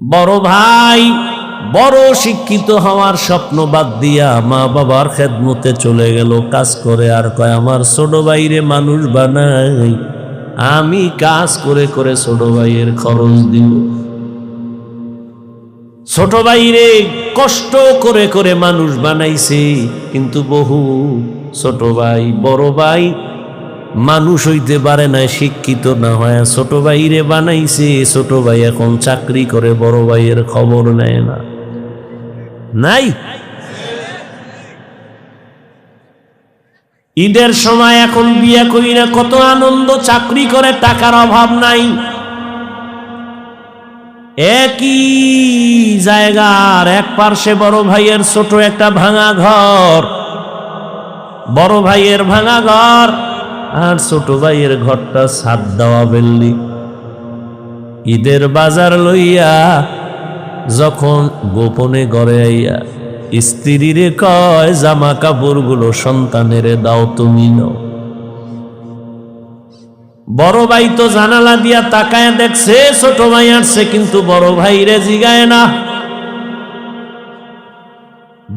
বড় ভাই, বড় শিক্ষিত হওয়ার স্বপ্ন বাদ দিয়া মা বাবার খেদমতে চলে গেল, কাজ করে আর কয়, আমার ছোট ভাইরে মানুষ বানাই, আমি কাজ করে করে ছোট ভাইয়ের খরচ দিব। ছোট ভাইরে কষ্ট করে করে মানুষ বানাইছে, কিন্তু বহু ছোট ভাই, বড় ভাই মানুষ হইতে পারে না, শিক্ষিত না হয় ছোট ভাইরে বানাইছে, ছোট ভাই এখন চাকরি করে, বড় ভাইয়ের খবর নেয় না। নাই? ঈদের সময় এখন বিয়ে করি না, কত আনন্দ, চাকরি করে, টাকার অভাব নাই। একই জায়গার, এক পার্শ্বে বড় ভাইয়ের ছোট একটা ভাঙা ঘর, বড় ভাইয়ের ভাঙা ঘর আর ছোট ভাইয়ের ঘরটা ছাদ দেওয়া বেললি ঈদের বাজার লইয়া যখন গোপনে গড়ে আইয়া স্ত্রীরে কয় জামা কাপড়গুলো সন্তানেরে দাও, তুমি নাও। বড় ভাই তো জানালা দিয়া তাকায় দেখছে, ছোট ভাই আসছে, কিন্তু বড় ভাই রে জিগায় না।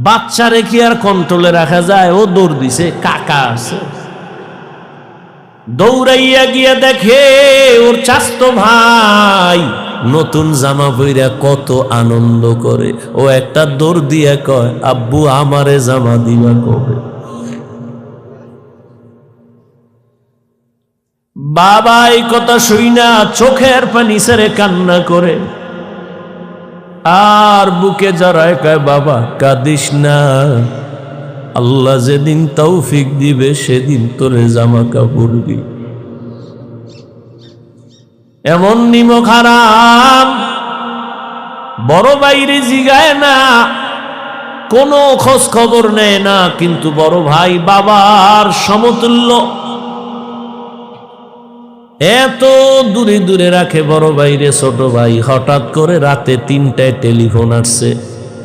বাচ্চা রেখে আর কন্ট্রোলে রাখা যায়, ও দৌড় দিছে, কাকা আছে দৌড়াইয়া গিয়া দেখে, ওর চাস্ত ভাই, নতুন জামা পইরা কত আনন্দ করে। ও একটা দৌড় দিয়া কয়, আব্বু, আমারে জামা দিবা কবে? বাবা এই কথা শুই না চোখের পানি সেরে কান্না করে। আর বুকে জড়ায় কয়, বাবা, কাঁদিস না। আল্লাহ যেদিন তৌফিক দিবে, সেদিন তোরে জামা কাপড় দি। এমন নিমক হারাম, বড় বাইরে জিগায় না, কোনো খোঁজ খবর নেয় না, কিন্তু বড় ভাই বাবার সমতুল্য। এত দূরে দূরে রাখে বড় বাইরে ছোট ভাই, হঠাৎ করে রাতে তিনটায় টেলিফোন আসছে,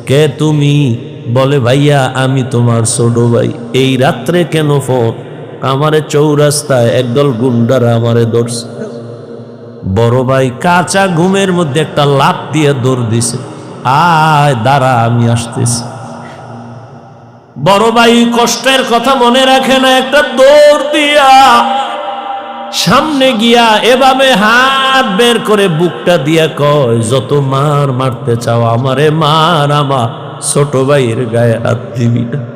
কে তুমি? বলে, ভাইয়া, আমি তোমার ছোট ভাই। এই রাত্রে কেন ফোন? আমারে চৌরাস্তায় একদল গুন্ডারা আমারে ধরছে। বড় ভাই কাঁচা ঘুমের মধ্যে একটা লাত দিয়ে দৌড় দিছে। আয়, দাঁড়া, আমি আসতেছি। বড় ভাই কষ্টের কথা মনে রাখে না, একটা দৌড় দিয়া সামনে গিয়া এভাবে হাত বের করে বুকটা দিয়া কয়, যত মার মারতে চাও আমারে মার আমার। ছোট ভাইয়ের গায়ে হাত দিবি না।